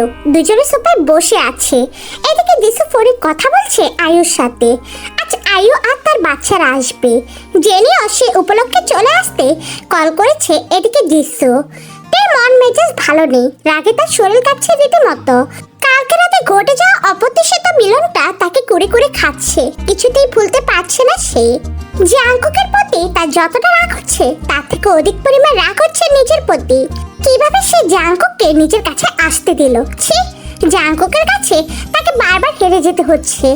Jisu দুজনে সোফায় বসে আছে। এদিকে দিসু ফোনে কথা বলছে আয়ুর সাথে। আজ আয়ু আর তার বাচ্চারা আসবে। জেনেও সে উপলক্ষে চলে আসতে কল করেছে এদিকে দিসু তার মন মেজাজ ভালো নেই। রাগে তার শরীর কাটছে রীতিমতো। কালকে রাতে ঘটে যাওয়া অপ্রত্যাশিত মিলনটা তাকে করে করে খাচ্ছে। কিছুতেই ভুলতে পারছে না সে। জাঙ্কুকের প্রতি তার যতটা রাগ হচ্ছে, তার থেকে অধিক পরিমাণ রাগ হচ্ছে নিজের প্রতি। কীভাবে সে জাঙ্কুককে নিজের কাছে আসতে দিল? ছি জাঙ্কুকের কাছে তাকে বারবার হেরে যেতে হচ্ছে।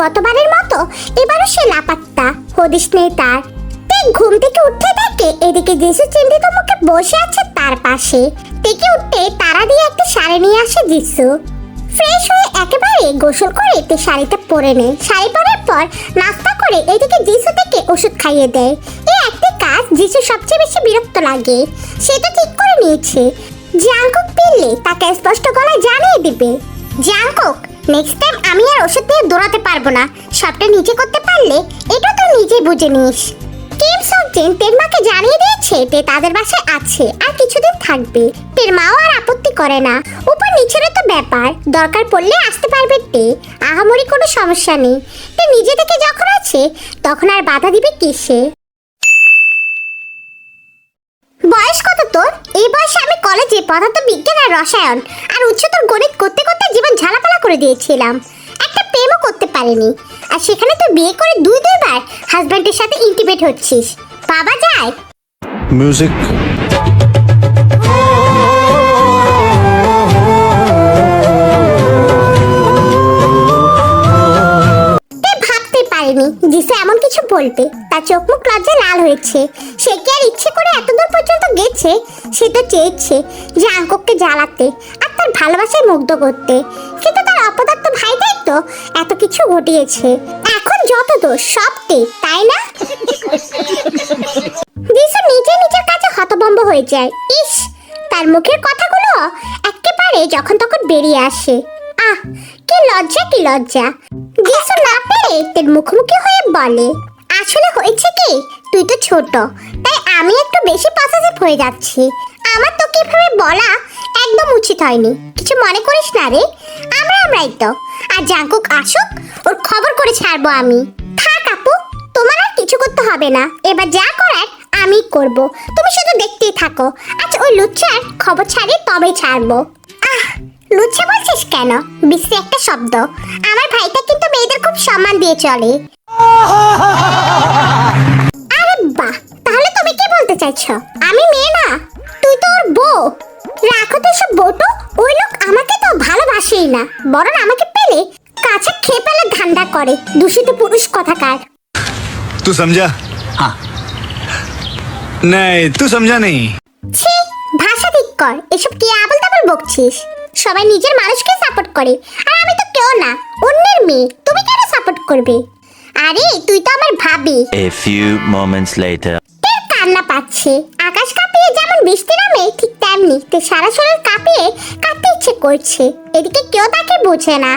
গতবারের মতো এবারও সে লাপাত্তা হদিস নেই তার। ঘুম থেকে উঠতে দেখে এদিকে যিশু চিন্তিত মুখে বসে আছে তার পাশে। থেকে উঠতে তারা দিয়ে একটা শাড়ি নিয়ে আসে যিশু। ফ্রেশ হয়ে একেবারে গোসল করে তে শাড়িটা পরে নেয় শাড়ি পরার পর নাস্তা করে এদিকে যিশু থেকে ওষুধ খাইয়ে দেয়। এই একটি কাজ যিশু সবচেয়ে বেশি বিরক্ত লাগে। সেটা ঠিক করে নিয়েছে। জাঙ্কুক পেলে তাকে স্পষ্ট গলায় জানিয়ে দিবে জাঙ্কুক নেক্সট টাইম আমি আর ওষুধ দিয়ে দৌড়াতে পারব না। সবটা নিজে করতে পারলে এটা তো নিজে বুঝে নিস। কিম সবজেন জানিয়ে দিয়েছে তে তাদের বাসায় আছে আর কিছুদিন থাকবে। তের মাও আর আপত্তি করে না। উপর নিচেরও তো ব্যাপার, দরকার পড়লে আসতে পারবে তে। আহামরি কোনো সমস্যা নেই। তে নিজে থেকে যখন আছে, তখন আর বাধা দিবে কিসে? বয়স কত তোর? এই বয়সে আমি কলেজে পদার্থ বিজ্ঞান আর রসায়ন আর উচ্চতর গণিত করতে করতে জীবন ঝালাপালা করে দিয়েছিলাম। প্রেমও করতে পারিনি। আর সেখানে তো বিয়ে করে দুই দুইবার হাজব্যান্ডের সাথে ইন্টিমেট হচ্ছিস। বাবা যায়? Music পারেনি জিসে এমন কিছু বলবে, তার চোখ মুখ লজ্জায় লাল হয়েছে। সে কি আর ইচ্ছে করে এত দূর পর্যন্ত গেছে? সে তো চেয়েছে যে আঙ্কককে জ্বালাতে আর তার ভালোবাসায় মুগ্ধ করতে। কিন্তু তার অপদার্থ ভাইটাই তো এত কিছু ঘটিয়েছে। এখন যত দোষ, সব তাই না? জিসু নিজে নিজের কাছে হতভম্ব হয়ে যায়। ইস, তার মুখের কথাগুলো একেবারে যখন তখন বেরিয়ে আসে। আহ, কি লজ্জা কি লজ্জা। যিশু না পেরে তোর মুখোমুখি হয়ে বলে, আসলে হয়েছে কি? তুই তো ছোট, তাই আমি একটু বেশি পজিটিভ হয়ে যাচ্ছি। আমার তো কীভাবে বলা একদম উচিত হয়নি। কিছু মনে করিস না রে, আমরা আমরাই তো। আর জাঙ্কুক আসুক, ওর খবর করে ছাড়বো আমি। থাক আপু, তোমার আর কিছু করতে হবে না। এবার যা করার আমি করব। তুমি শুধু দেখতেই থাকো। আচ্ছা ওই লুচ্চার খবর ছাড়ি তবেই ছাড়বো। আহ লুচ্ছা বলছিস কেন? বিশ্রী একটা শব্দ। আমার ভাইটা কিন্তু মেয়েদের খুব সম্মান দিয়ে চলে। আরে বাহ তাহলে তুমি কি বলতে চাইছো? আমি মেয়ে না তুই তো ওর বউ। রাখো তো সব বটু ওই লোক আমাকে তো ভালোবাসেই না। বরং আমাকে পেলে কাছে খেয়ে পেলে ধান্দা করে দূষিত পুরুষ কথাকার। তুই সমঝা হ্যাঁ নাই তুই সমঝা নেই ছি ভাষা ঠিক কর এসব কি আবল তাবল বকছিস? সবাই নিজের মানুষকে সাপোর্ট করে। আর আমি তো কেউ না অন্যের মেয়ে। তুমি কেন সাপোর্ট করবে? আরে তুই তো আমার ভাবি। এ ফিউ মোমেন্টস লেটার তের কান্না পাচ্ছে? আকাশ কাঁপিয়ে যেমন বৃষ্টি নামে ঠিক তেমনি তে সারা শরীর কাঁপিয়ে কাঁপতে ইচ্ছে করছে। এদিকে কেউ তাকে বোঝে না।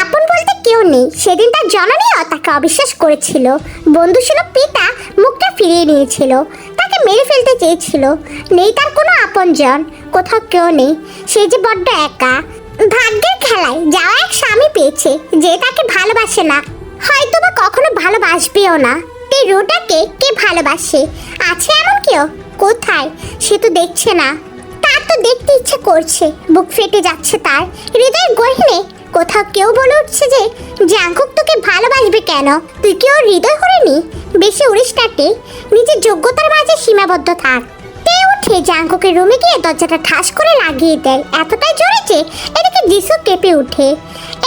আপন বলতে কেউ নেই। সেদিন তার জননীয় তাকে অবিশ্বাস করেছিল। বন্ধু ছিল পিতা, মুখটা ফিরিয়ে নিয়েছিল। তাকে মেরে ফেলতে চেয়েছিল। নেই তার কোনো আপনজন, কোথাও কেউ নেই। সে যে বড্ড একা। ভাগ্যের খেলায় যাওয়া এক স্বামী পেয়েছে যে তাকে ভালোবাসে না। হয়তো বা কখনো ভালোবাসবেও না। এই রোটাকে কে ভালোবাসে? আছে এমন কেউ? কোথায়? সে তো দেখছে না। তার তো দেখতে ইচ্ছে করছে। বুক ফেটে যাচ্ছে তার। হৃদয়ের গহিনে কোথাও কেউ বলে উঠছে যে জাঙ্কুক তোকে ভালোবাসবে কেন? তুই কি ওর হৃদয় হরিনি বেশি উড়িস নিজের যোগ্যতার মাঝে সীমাবদ্ধ থাক। উঠে জাঙ্কুকের রুমে গিয়ে দরজাটা ঠাস করে লাগিয়ে দেয়। এতটাই জোরে যে এদিকে যিশু কেঁপে উঠে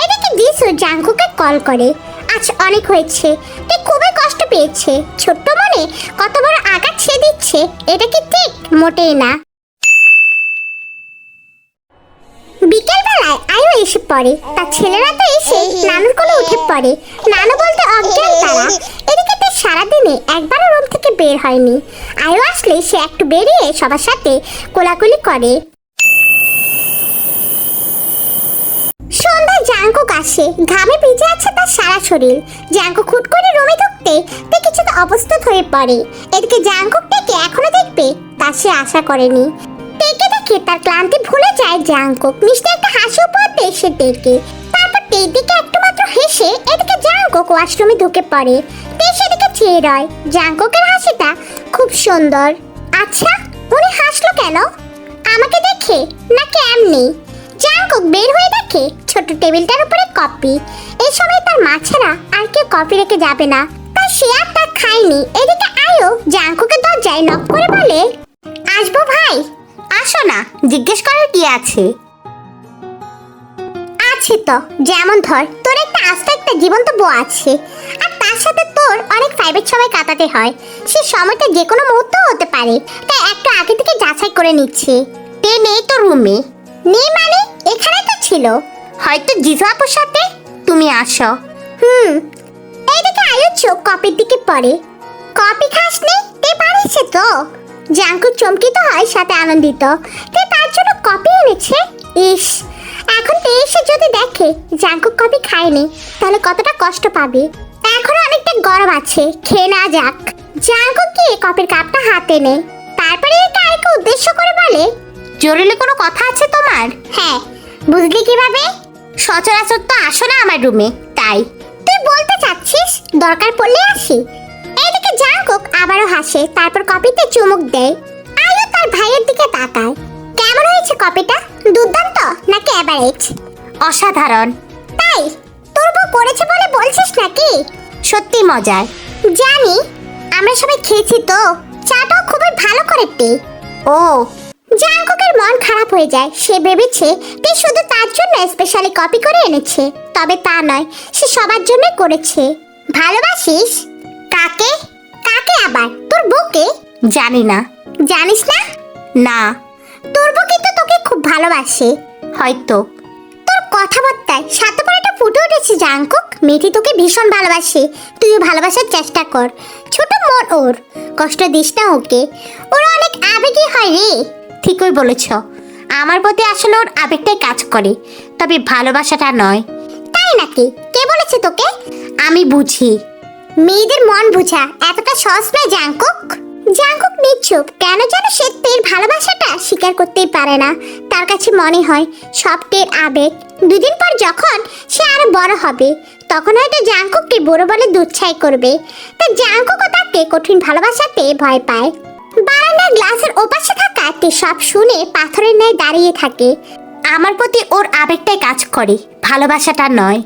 এদিকে যিশু জাঙ্কুকে কল করে। আজ অনেক হয়েছে। তুই খুবই কষ্ট পেয়েছে। ছোট্ট মনে কত বড় আঘাত সে দিচ্ছে। এটা কি ঠিক? মোটেই না। বিকেলবেলায় আয়ু এসে পড়ে। তার ছেলেরা তো এসে নানুর কোলে উঠে পড়ে। নানু বলতে অজ্ঞান তারা, এদিকে তার সারাদিনে একবারও রুম থেকে বের হয়নি। আয়ু আসলে সে একটু বেরিয়ে সবার সাথে কোলাকুলি করে। সন্ধ্যায় জাঙ্কুক আসে। ঘামে ভিজে আছে তার সারা শরীর। জাঙ্কুক হুট করে রুমে ঢুকতে তে কিছুটা অবস্থিত হয়ে পড়ে। এদিকে জাঙ্কুক থেকে এখনও দেখবে তা সে আশা করেনি। টেকে দেখে তার ক্লান্তি ভুলে যায় জাংকুক মিষ্টি একটা হাসি উপহার দেয় সে ডেকে। তারপর টেদিকে একটু মাত্র হেসে এদিকে জাংকুক ওয়াশরুমে ঢুকে পড়ে, তে সেদিকে চেয়ে রয় জাংকুকের হাসিটা খুব সুন্দর। আচ্ছা উনি হাসলো কেন? আমাকে দেখে নাকি এমনি জাংকুক বের হয়ে দেখে ছোট টেবিলটার উপরে কপি এই সময় তার মা ছাড়া আর কেউ কপি রেখে যাবে না। তাই সে আর তা খায়নি। এদিকে আয়ো জাংকুকের দরজায় নক করে বলে, আসব ভাই। আসো না, জিজ্ঞেস করার কি আছে? আছে তো, যেমন ধর, তোর একটা আস্ত একটা জীবন্ত বউ আছে। আর তার সাথে তোর অনেক প্রাইভেট সময় কাটাতে হয়। সে সময়টা যে কোনো মুহূর্ত হতে পারে, তাই একটু আগে থেকে যাচাই করে নিচ্ছে। তে নেই তো রুমে নেই মানে এখানে তো ছিল। হয়তো জিজু আপুর সাথে? তুমি আসো। হুম। এইদিকে আয়ু চোখ কপির দিকে পড়ে। কপি খাস নি তে পারিছে তো। জাঙ্কু চমকিত হয়, সাথে আনন্দিত। তে তার জন্য কপি এনেছে? ইস, এখন এসে যদি দেখে জাঙ্কু কপি খায়নি, তাহলে কতটা কষ্ট পাবে? এখনও অনেকটা গরম আছে, খেয়ে না যাক। জাঙ্কু কি কপির কাপটা হাতে নেয়। তারপরে কাইকে উদ্দেশ্য করে বলে, জরুরি কোনো কথা আছে তোমার? হ্যাঁ বুঝলি কীভাবে? সচরাচর তো আসো না আমার রুমে, তাই। তুই বলতে চাচ্ছিস, দরকার পড়লে আসি। জাঙ্কুক আবারও হাসে তারপর কপিতে চুমুক দেয়। আয়ু তার ভাইয়ের দিকে তাকায়। কেমন হয়েছে কপিটা? দুর্দান্ত নাকি অ্যাভারেজ অসাধারণ। তাই তোর বউ করেছে বলে বলছিস নাকি? সত্যি মজার। জানি আমরা সবাই খেয়েছি তো। চাটাও খুবই ভালো করে পে। ও। জাঙ্কুকের মন খারাপ হয়ে যায়। সে ভেবেছে তে শুধু তার জন্য স্পেশালি কপি করে এনেছে। তবে তা নয় সে সবার জন্য করেছে। ভালোবাসিস? কাকে? কাকে আবার? তোর বউকে জানি না। জানিস না? না। তোর বউ কিন্তু তোকে খুব ভালোবাসে। হয়তো। তোর কথাবার্তায় স্বার্থপরটা ফুটে উঠেছে জাঙ্কুক মেয়েটি তোকে ভীষণ ভালোবাসে। তুইও ভালোবাসার চেষ্টা কর। ছোট মন ওর। কষ্ট দিস না ওকে। ওর অনেক আবেগী হয় রে। ঠিকই বলেছ। আমার প্রতি আসলে ওর আবেগটাই কাজ করে। তবে ভালোবাসাটা নয়। তাই নাকি? কে বলেছে তোকে? আমি বুঝি। মেয়েদের মন বুঝা এতটা সহজ নয় জাঙ্কুক জাঙ্কুক নিচ্ছুপ কেন যেন সে তের ভালোবাসাটা স্বীকার করতেই পারে না। তার কাছে মনে হয়, সব তের আবেগ, দুদিন পর যখন সে আরও বড় হবে, তখন হয়তো জাঙ্কুককে বড় বলে দুচ্ছাই করবে। তা জাঙ্কুকও তাকে কঠিন ভালোবাসাতে ভয় পায়। বারান্দার গ্লাসের ওপাশে থাকা তে সব শুনে পাথরের ন্যায় দাঁড়িয়ে থাকে। আমার প্রতি ওর আবেগটাই কাজ করে, ভালোবাসাটা নয়।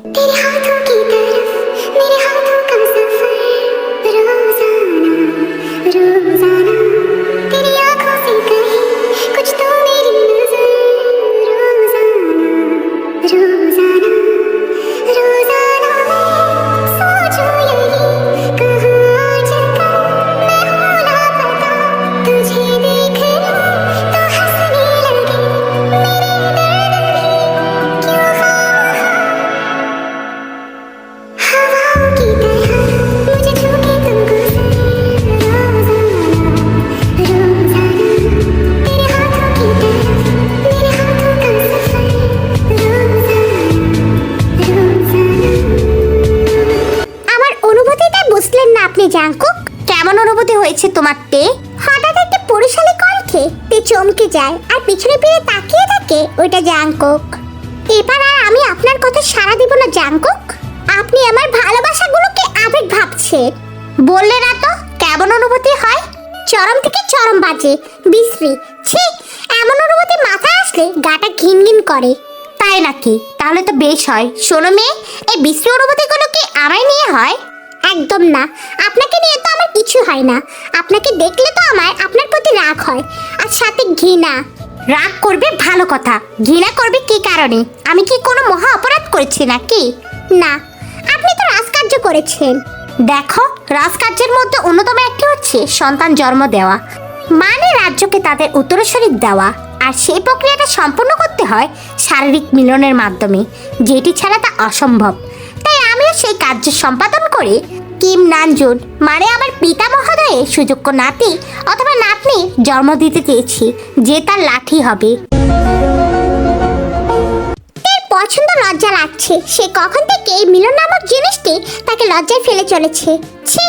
তোমার তে। হঠাৎ একটা পুরুষালী কণ্ঠে তে চমকে যায় আর পিছনে ফিরে তাকিয়ে থাকে ওইটা জাঙ্কুক এবার আর আমি আপনার কথা সাড়া দিব না জাঙ্কুক আপনি আমার ভালোবাসাগুলোকে আবেগ ভাবছেন। বললে না তো, কেমন অনুভূতি হয়? চরম থেকে চরম বাজে, বিশ্রী। ছি, এমন অনুভূতি মাথায় আসলে গাটা ঘিন ঘিন করে। তাই নাকি? তাহলে তো বেশ হয়। শোনো মেয়ে, এই বিশ্রী অনুভূতিগুলো কি আমায় নিয়ে হয়? একদম না। আপনাকে নিয়ে তো আমার কিছু হয় না। আপনাকে দেখলে তো আমার, আপনার প্রতি রাগ হয়। আর সাথে ঘৃণা। রাগ করবে ভালো কথা। ঘৃণা করবে কি কারণে? আমি কি কোনো মহা অপরাধ করেছি নাকি? না। আপনি তো রাজকার্য করেছেন। দেখো, রাজকার্যের মধ্যে অন্যতম একটি হচ্ছে সন্তান জন্ম দেওয়া। মানে রাজ্যকে তাদের উত্তরস্বরী দেওয়া। আর সেই প্রক্রিয়াটা সম্পূর্ণ করতে হয় শারীরিক মিলনের মাধ্যমে। যেটি ছাড়া তা অসম্ভব। সেই কার্য সম্পাদন করে কিম নানজুন মানে আমার পিতা মহোদয়ের সুযোগ্য নাতি অথবা নাতনি জন্ম দিতে চেয়েছি, যে তার লাঠি হবে। পছন্দ লজ্জা লাগছে। সে কখন থেকে এই মিলন নামক জিনিসটি তাকে লজ্জায় ফেলে চলেছে। ছি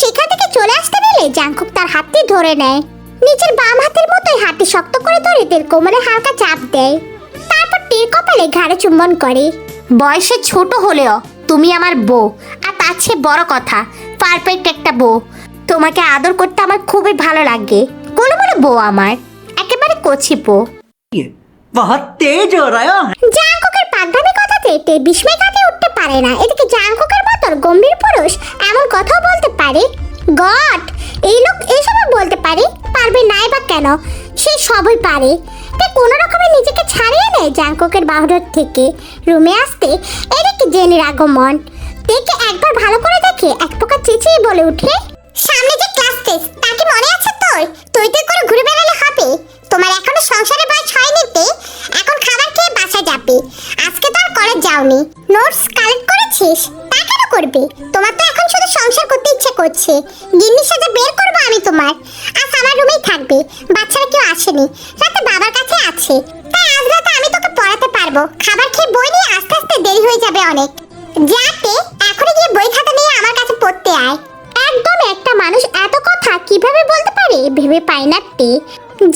সেখান থেকে চলে আসতে নিলে জাংকুক তার হাতটি ধরে নেয়। নিজের বাম হাতের মতোই হাতে শক্ত করে ধরে তের কোমরে হালকা চাপ দেয়। তারপর তীর কপালে ঘাড়ে চুম্বন করে। বয়সে ছোট হলেও তুমি আমার বউ। আর তার চেয়ে বড় কথা পারফেক্ট একটা বউ। তোমাকে আদর করতে আমার খুবই ভালো লাগে। কোনো বড় বউ আমার একেবারে কচি বউ। ইয়ে, বহুত তেজ হো রায়ো জাঙ্কুকের পাগদামি কথাতে তেতে বিস্ময় কাটে উঠতে পারে না। এদিকে জাঙ্কুকের মতন গম্ভীর পুরুষ এমন কথাও বলতে পারে? গড এই লোক এসবও বলতে পারে? পারবে নাই বা কেন? সে সবই পারে। তে কোনো রকমে নিজেকে ছাড়িয়ে নেয় জাংকুকের বাহুডর থেকে। রুমে আসতে এদিকে জেনির আগমন। তেকে একবার ভালো করে দেখে এক প্রকার চেঁচিয়ে বলে উঠে সামনে যে ক্লাস টেস্ট তা কি মনে আছে তোর? তুই তুই করে ঘুরে বেড়ালে হবে। তোমার এখনও সংসারে বয়স হয়নি তে এখন খাবার খেয়ে বাসা যাবে। আজকে তো আর কলেজ যাওনি। নোটস কালেক্ট করেছিস? করবে? তোমার তো এখন শুধু সংসার করতে ইচ্ছে করছে। গিন্নির সাথে বের করব আমি তোমার। আজ আমার রুমেই থাকবে। বাচ্চারা কেউ আসেনি। রাতে বাবার কাছে আছে। তাই আজ রাতে আমি তোকে পড়াতে পারব। খাবার খেয়ে বই নিয়ে আস্তে আস্তে দেরি হয়ে যাবে অনেক। যাতে এখনই গিয়ে বই খাতা নিয়ে আমার কাছে পড়তে আয়। একদম একটা মানুষ এত কথা কীভাবে বলতে পারে? ভেবে পায় না তে।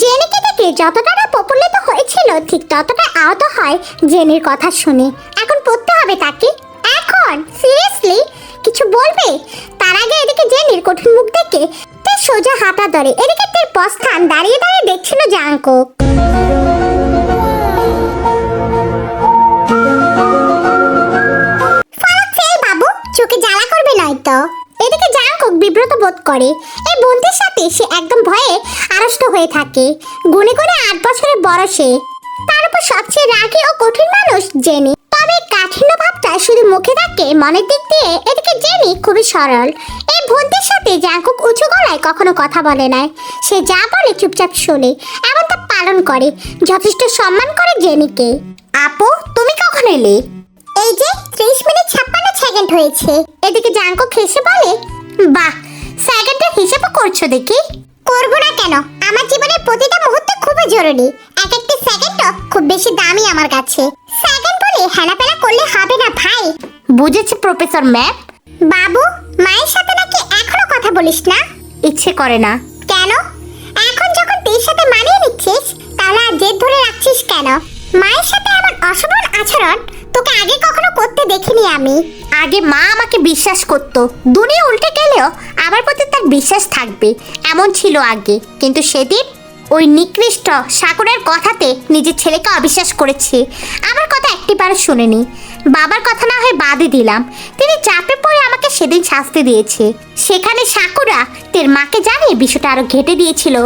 জেনিকে দেখে যতটা না প্রফুল্লিত হয়েছিল, ঠিক ততটা আহত হয় জেনির কথা শুনে। এখন পড়তে হবে তাকে। এখন সিরিয়াসলি কিছু বলবে? তার আগে এদিকে জেনির কঠিন মুখ দেখে, তে সোজা হাঁটা ধরে। এদিকে তের প্রস্থান দাঁড়িয়ে দাঁড়িয়ে দেখছিল বাবু, চোখে জ্বালা করবে নয়তো। এদিকে জাঙ্কুক বিব্রত বোধ করে, এই বোনটির সাথে সে একদম ভয়ে আড়ষ্ট হয়ে থাকে। গুনে করে আট বছরের বড় সে তার উপর সবচেয়ে রাগী ও কঠিন মানুষ জেনি। কাঠিন্য ভাবটা শুধু মুখে থাকে, মনের দিক দিয়ে এদিকে জেনি খুবই সরল। এই বোনটির সাথে জাঙ্কুক উঁচু গলায় কখনো কথা বলে না সে যা বলে চুপচাপ শোনে, এমন তা পালন করে, যথেষ্ট সম্মান করে জেনিকে। আপু, তুমি কখন এলে? এই যে ত্রিশ মিনিট ছাপ্পান্ন সেকেন্ড হয়েছে। এদিকে জাঙ্কো খেসে বলে, বাহ সেকেন্ডের হিসেবও করছ দেখি? করব না কেন? আমার জীবনের প্রতিটা মুহূর্ত খুবই জরুরি। এক একটি সেকেন্ডও খুব বেশি দামি আমার কাছে। হেলাপেলা করলে হবে না ভাই। বুঝেছি প্রফেসর ম্যাপ বাবু মায়ের সাথে নাকি এখনও কথা বলিস না? ইচ্ছে করে না। কেন? এখন যখন তোর সাথে মানিয়ে নিচ্ছিস তাহলে আর জেদ ধরে রাখছিস কেন? মায়ের সাথে এমন অসবল আচরণ তোকে আগে কখনো করতে দেখিনি আমি। আগে মা আমাকে বিশ্বাস করতো। দুনিয়া উল্টে গেলেও আমার প্রতি তার বিশ্বাস থাকবে। এমন ছিল আগে। কিন্তু সেদিন ওই নিকৃষ্ট সাকুরের কথাতে নিজের ছেলেকে অবিশ্বাস করেছে। আমার কথা একটিবারও শুনেনি। বাবার কথা না হয় বাদে দিলাম। তিনি চাপে পড়ে আমাকে সেদিন শাস্তি দিয়েছে। সেখানে সাকুরা তের মাকে জানিয়ে বিষয়টা আরও ঘেটে দিয়েছিল।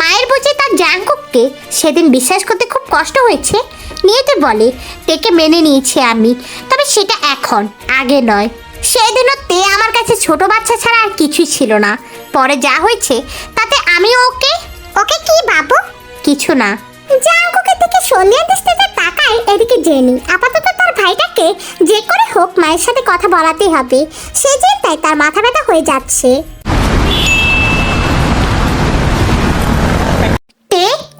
মায়ের বুঝে তার জাঙ্কুককে সেদিন বিশ্বাস করতে খুব কষ্ট হয়েছে। নিয়েতে বলে, তেকে মেনে নিয়েছি আমি। তবে সেটা এখন, আগে নয়। সেদিনও তে আমার কাছে ছোট বাচ্চা ছাড়া আর কিছুই ছিল না। পরে যা হয়েছে, তাতে আমি ওকে ওকে কি বাবু? কিছু না। জাঙ্কুকের দিকে সন্ধ্যা দৃষ্টিতে তাকায় এদিকে জেনি। আপাতত তার ভাইটাকে যে করে হোক মায়ের সাথে কথা বলাতেই হবে। সে চিন্তায় তার মাথা ব্যথা হয়ে যাচ্ছে।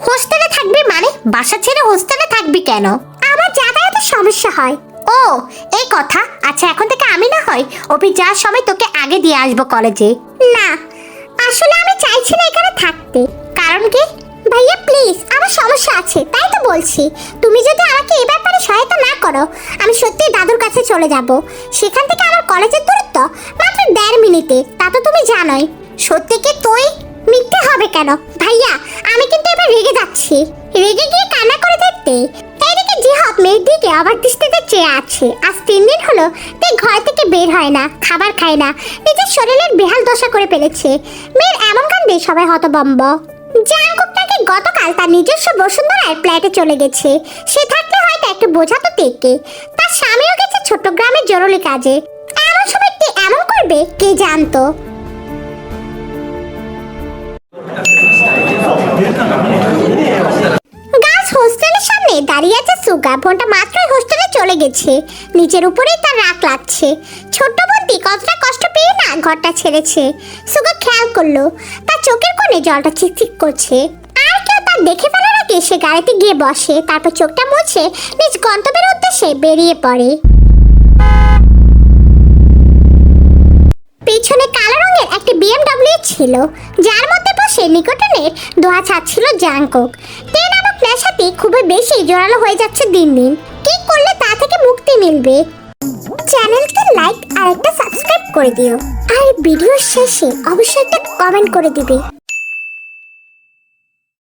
হোস্টেলে থাকবি মানে? বাসা ছেড়ে হোস্টেলে থাকবি কেন? আমার যাতায়াতের সমস্যা হয়। ও এই কথা। আচ্ছা এখন থেকে আমি না হয় অফিস যাওয়ার সময় তোকে আগে দিয়ে আসব কলেজে। না আসলে আমি চাইছি না এখানে থাকতে। কারণ ভাইয়া প্লিজ আমার সমস্যা আছে, তাই তো বলছি। তুমি যদি আমাকে এ ব্যাপারে সহায়তা না করো, আমি সত্যি দাদুর কাছে চলে যাব। সেখান থেকে আমার কলেজের দূরত্ব মাত্র দেড় মিনিটে, তা তো তুমি জানোই। সত্যি কি তুই মিথ্যে হবে কেন? ভাইয়া, আমি কিন্তু এবার রেগে যাচ্ছি। রেগে গিয়ে কান্না করে দেখতে এদিকে জিহাব মেয়ের দিকে আবার দৃষ্টিতে চেয়ে আছে। আজ তিন দিন হলো তে ঘর থেকে বের হয় না, খাবার খায় না, নিজের শরীরের বেহাল দশা করে ফেলেছে। মেয়ের এমন কাণ্ডে সবাই হতবম্ব জাঙ্কুক নাকি গতকাল তার নিজস্ব বসুন্ধরার ফ্ল্যাটে চলে গেছে। সে থাকলে হয়তো একটু বোঝাতো তেকে তার স্বামীও গেছে ছোট্ট গ্রামের জরুরি কাজে। এমন সময় কে এমন করবে, কে জানতো? গাছ হোস্টেলের সামনে দাঁড়িয়ে আছে সুগা। বোনটা মাত্রই হোস্টেলে চলে গেছে। নিচের উপরেই তার রাগ লাগছে। ছোট্ট বোনটি কতটা কষ্ট পেয়ে না ঘরটা ছেড়েছে। সুগা খেয়াল করল। তার চোখের কোণে জলটা চিকচিক করছে। আর কেউ তার দেখে ফেলার আগে সে গাড়িতে গিয়ে বসে। তারপর চোখটা মুছে নিজ গন্তব্যের উদ্দেশ্যে বেরিয়ে পড়ে। পেছনে কালো রঙের একটি বিএমডব্লিউ ছিল। যার মধ্যে বসে নিকটনের দোয়া ছাড়ছিল জাঙ্কক তে নেশাতে খুবই বেশি জোরালো হয়ে যাচ্ছে দিন দিন। কি করলে তা থেকে মুক্তি মিলবে? চ্যানেলকে লাইক আর একটা সাবস্ক্রাইব করে দিও। আর ভিডিওর শেষে অবশ্যই একটা কমেন্ট করে দিবে।